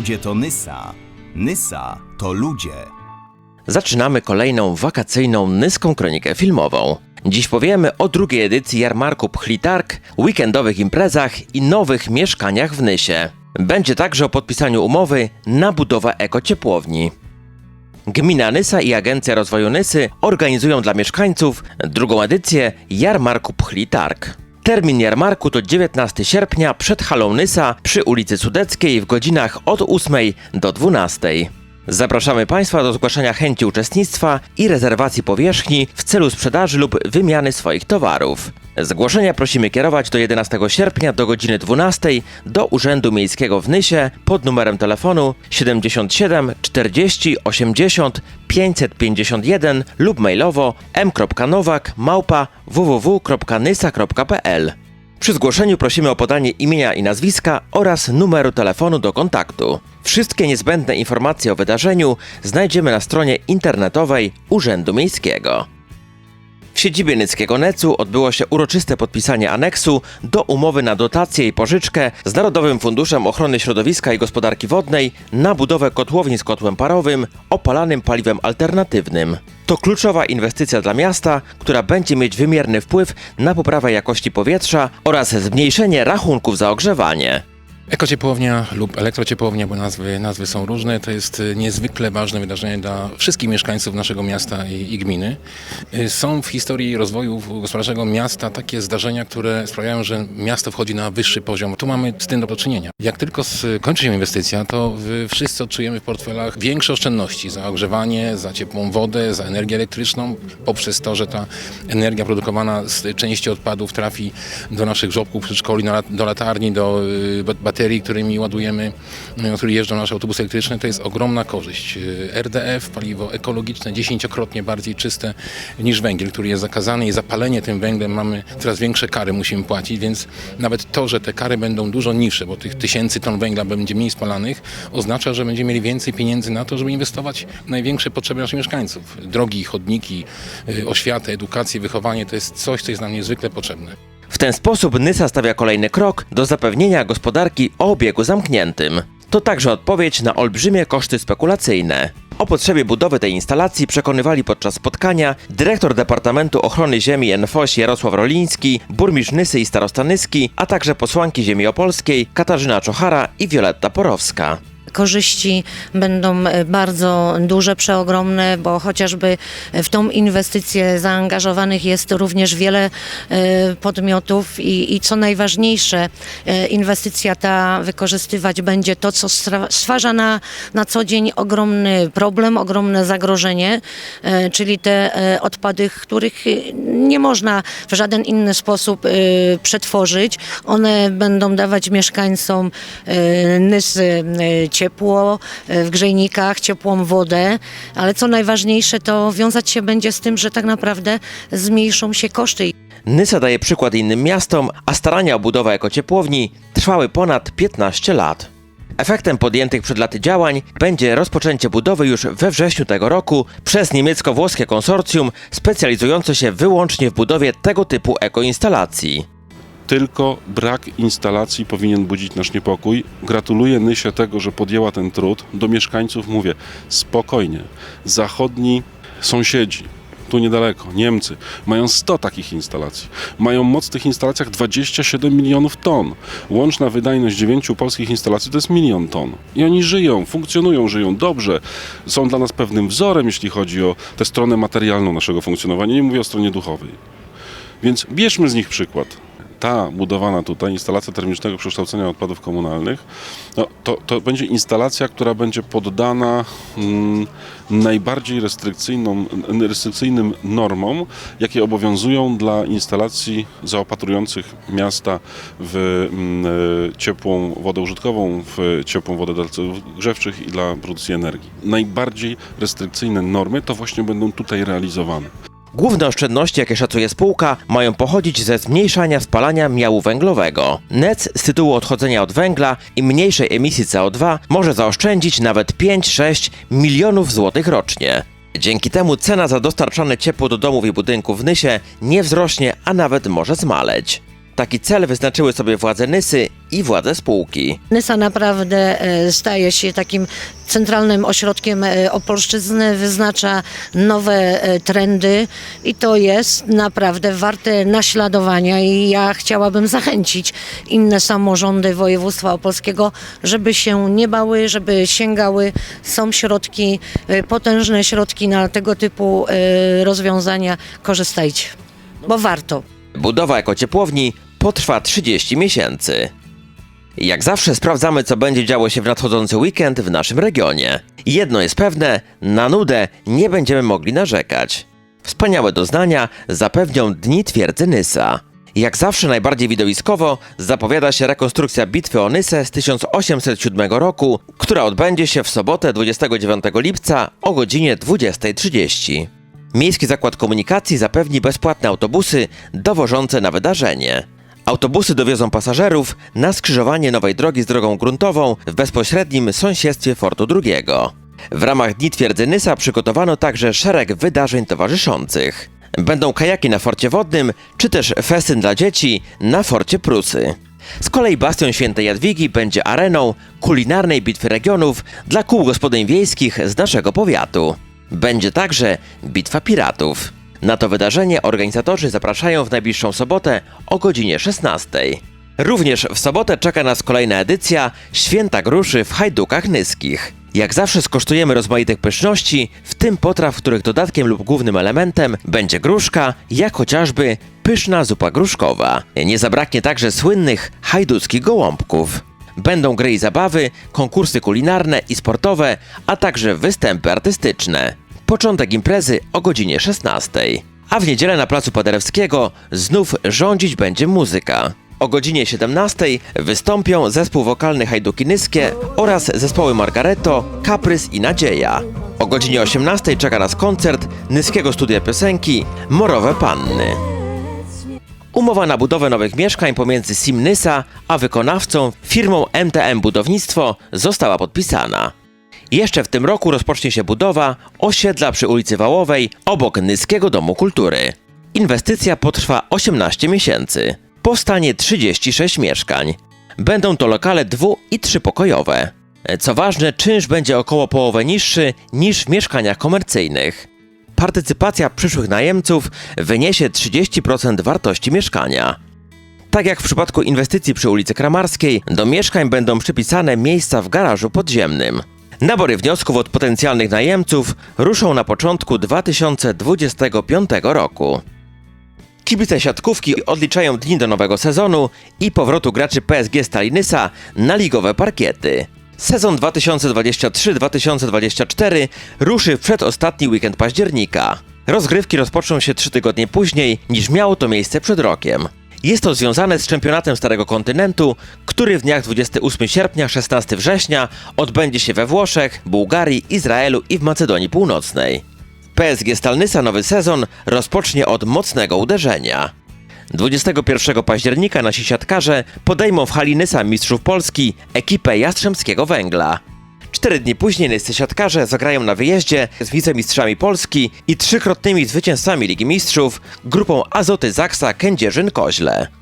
Ludzie to Nysa. Nysa to ludzie. Zaczynamy kolejną wakacyjną nyską kronikę filmową. Dziś powiemy o drugiej edycji jarmarku Pchlitark, weekendowych imprezach i nowych mieszkaniach w Nysie. Będzie także o podpisaniu umowy na budowę ekociepłowni. Gmina Nysa i Agencja Rozwoju Nysy organizują dla mieszkańców drugą edycję jarmarku Pchlitark. Termin jarmarku to 19 sierpnia przed halą przy ulicy Sudeckiej w godzinach od 8 do 12. Zapraszamy Państwa do zgłaszania chęci uczestnictwa i rezerwacji powierzchni w celu sprzedaży lub wymiany swoich towarów. Zgłoszenia prosimy kierować do 11 sierpnia do godziny 12 do Urzędu Miejskiego w Nysie pod numerem telefonu 77 40 80 551 lub mailowo m.nowak małpa www.nysa.pl. Przy zgłoszeniu prosimy o podanie imienia i nazwiska oraz numeru telefonu do kontaktu. Wszystkie niezbędne informacje o wydarzeniu znajdziemy na stronie internetowej Urzędu Miejskiego. W siedzibie Nyckiego NEC-u odbyło się uroczyste podpisanie aneksu do umowy na dotację i pożyczkę z Narodowym Funduszem Ochrony Środowiska i Gospodarki Wodnej na budowę kotłowni z kotłem parowym opalanym paliwem alternatywnym. To kluczowa inwestycja dla miasta, która będzie mieć wymierny wpływ na poprawę jakości powietrza oraz zmniejszenie rachunków za ogrzewanie. Ekociepłownia lub elektrociepłownia, bo nazwy, nazwy są różne, to jest y, niezwykle ważne wydarzenie dla wszystkich mieszkańców naszego miasta i, i gminy. Y, Są w historii rozwoju gospodarczego miasta takie zdarzenia, które sprawiają, że miasto wchodzi na wyższy poziom. Tu mamy z tym do czynienia. Jak tylko skończy się inwestycja, to wszyscy odczujemy w portfelach większe oszczędności za ogrzewanie, za ciepłą wodę, za energię elektryczną, poprzez to, że ta energia produkowana z części odpadów trafi do naszych żłobków, przedszkoli, do latarni, do y, bat- baterii, którymi ładujemy, y, którymi jeżdżą nasze autobusy elektryczne, to jest ogromna korzyść. Y, RDF, paliwo ekologiczne, dziesięciokrotnie bardziej czyste niż węgiel, który jest zakazany i zapalenie tym węglem mamy coraz większe kary musimy płacić, więc nawet to, że te kary będą dużo niższe, bo tych tysięcy ton węgla będzie mniej spalanych, oznacza, że będziemy mieli więcej pieniędzy na to, żeby inwestować w największe potrzeby naszych mieszkańców. Drogi, chodniki, y, oświatę, edukację, wychowanie to jest coś, co jest nam niezwykle potrzebne. W ten sposób Nysa stawia kolejny krok do zapewnienia gospodarki o obiegu zamkniętym. To także odpowiedź na olbrzymie koszty spekulacyjne. O potrzebie budowy tej instalacji przekonywali podczas spotkania dyrektor Departamentu Ochrony Ziemi NFOŚ Jarosław Roliński, burmistrz Nysy i starosta Nyski, a także posłanki ziemi opolskiej Katarzyna Czochara i Wioletta Porowska. Korzyści będą e, bardzo duże, przeogromne, bo chociażby w tą inwestycję zaangażowanych jest również wiele e, podmiotów i, i co najważniejsze, e, inwestycja ta wykorzystywać będzie to, co stwarza na, na co dzień ogromny problem, ogromne zagrożenie, czyli te odpady, których nie można w żaden inny sposób przetworzyć. One będą dawać mieszkańcom Nysy ciepło e, w grzejnikach, ciepłą wodę, ale co najważniejsze to wiązać się będzie z tym, że tak naprawdę zmniejszą się koszty. Nysa daje przykład innym miastom, a starania o budowę ekociepłowni trwały ponad 15 lat. Efektem podjętych przed laty działań będzie rozpoczęcie budowy już we wrześniu tego roku przez niemiecko-włoskie konsorcjum specjalizujące się wyłącznie w budowie tego typu ekoinstalacji. Tylko brak instalacji powinien budzić nasz niepokój. Gratuluję Nysie tego, że podjęła ten trud. Do mieszkańców mówię spokojnie. Zachodni sąsiedzi, tu niedaleko, Niemcy, mają 100 takich instalacji. Mają moc w tych instalacjach 27 milionów ton. Łączna wydajność 9 polskich instalacji to jest milion ton. I oni żyją, funkcjonują, żyją dobrze. Są dla nas pewnym wzorem, jeśli chodzi o tę stronę materialną naszego funkcjonowania. Nie mówię o stronie duchowej. Więc bierzmy z nich przykład. Ta budowana tutaj instalacja termicznego przekształcenia odpadów komunalnych, no, to, to będzie instalacja, która będzie poddana mm, najbardziej restrykcyjną, restrykcyjnym normom, jakie obowiązują dla instalacji zaopatrujących miasta w mm, e, ciepłą wodę użytkową, w ciepłą wodę dla celów grzewczych i dla produkcji energii. Najbardziej restrykcyjne normy to właśnie będą tutaj realizowane. Główne oszczędności, jakie szacuje spółka, mają pochodzić ze zmniejszania spalania miału węglowego. NEC z tytułu odchodzenia od węgla i mniejszej emisji CO2 może zaoszczędzić nawet 5-6 milionów złotych rocznie. Dzięki temu cena za dostarczane ciepło do domów i budynków w Nysie nie wzrośnie, a nawet może zmaleć. Taki cel wyznaczyły sobie władze Nysy i władze spółki. Nysa naprawdę e, staje się takim centralnym ośrodkiem e, Opolszczyzny, wyznacza nowe e, trendy i to jest naprawdę warte naśladowania i ja chciałabym zachęcić inne samorządy województwa opolskiego, żeby się nie bały, żeby sięgały. Są środki, potężne środki na tego typu rozwiązania. Korzystajcie, bo warto. Budowa ekociepłowni potrwa 30 miesięcy. Jak zawsze sprawdzamy, co będzie działo się w nadchodzący weekend w naszym regionie. Jedno jest pewne, na nudę nie będziemy mogli narzekać. Wspaniałe doznania zapewnią dni twierdzy Nysa. Jak zawsze najbardziej widowiskowo zapowiada się rekonstrukcja bitwy o Nysę z 1807 roku, która odbędzie się w sobotę 29 lipca o godzinie 20.30. Miejski Zakład Komunikacji zapewni bezpłatne autobusy dowożące na wydarzenie. Autobusy dowiozą pasażerów na skrzyżowanie nowej drogi z drogą gruntową w bezpośrednim sąsiedztwie Fortu II. W ramach Dni Twierdzy Nysa przygotowano także szereg wydarzeń towarzyszących. Będą kajaki na forcie wodnym, czy też festyn dla dzieci na forcie Prusy. Z kolei Bastion Świętej Jadwigi będzie areną kulinarnej bitwy regionów dla kół gospodyń wiejskich z naszego powiatu. Będzie także Bitwa Piratów. Na to wydarzenie organizatorzy zapraszają w najbliższą sobotę o godzinie 16. Również w sobotę czeka nas kolejna edycja Święta Gruszy w Hajdukach Nyskich. Jak zawsze skosztujemy rozmaitych pyszności, w tym potraw, których dodatkiem lub głównym elementem będzie gruszka, jak chociażby pyszna zupa gruszkowa. Nie zabraknie także słynnych hajduckich gołąbków. Będą gry i zabawy, konkursy kulinarne i sportowe, a także występy artystyczne. Początek imprezy o godzinie 16. A w niedzielę na placu Paderewskiego znów rządzić będzie muzyka. O godzinie 17 wystąpią zespół wokalny Hajduki Nyskie oraz zespoły Margareto, Kaprys i Nadzieja. O godzinie 18 czeka nas koncert Nyskiego Studia Piosenki Morowe Panny. Umowa na budowę nowych mieszkań pomiędzy Simnysa a wykonawcą firmą MTM Budownictwo została podpisana. Jeszcze w tym roku rozpocznie się budowa osiedla przy ulicy Wałowej obok Nyskiego Domu Kultury. Inwestycja potrwa 18 miesięcy. Powstanie 36 mieszkań. Będą to lokale dwu- i trzypokojowe. Co ważne, czynsz będzie około połowę niższy niż w mieszkaniach komercyjnych. Partycypacja przyszłych najemców wyniesie 30% wartości mieszkania. Tak jak w przypadku inwestycji przy ulicy Kramarskiej, do mieszkań będą przypisane miejsca w garażu podziemnym. Nabory wniosków od potencjalnych najemców ruszą na początku 2025 roku. Kibice siatkówki odliczają dni do nowego sezonu i powrotu graczy PSG Stalinysa na ligowe parkiety. Sezon 2023-2024 ruszy w przedostatni weekend października. Rozgrywki rozpoczną się trzy tygodnie później niż miało to miejsce przed rokiem. Jest to związane z czempionatem Starego Kontynentu, który w dniach 28 sierpnia 16 września odbędzie się we Włoszech, Bułgarii, Izraelu i w Macedonii Północnej. PSG Stalnysa nowy sezon rozpocznie od mocnego uderzenia. 21 października nasi siatkarze podejmą w hali Nysa Mistrzów Polski ekipę Jastrzębskiego Węgla. Cztery dni później nyscy siatkarze zagrają na wyjeździe z wicemistrzami Polski i trzykrotnymi zwycięzcami Ligi Mistrzów grupą Azoty Zaksa Kędzierzyn-Koźle.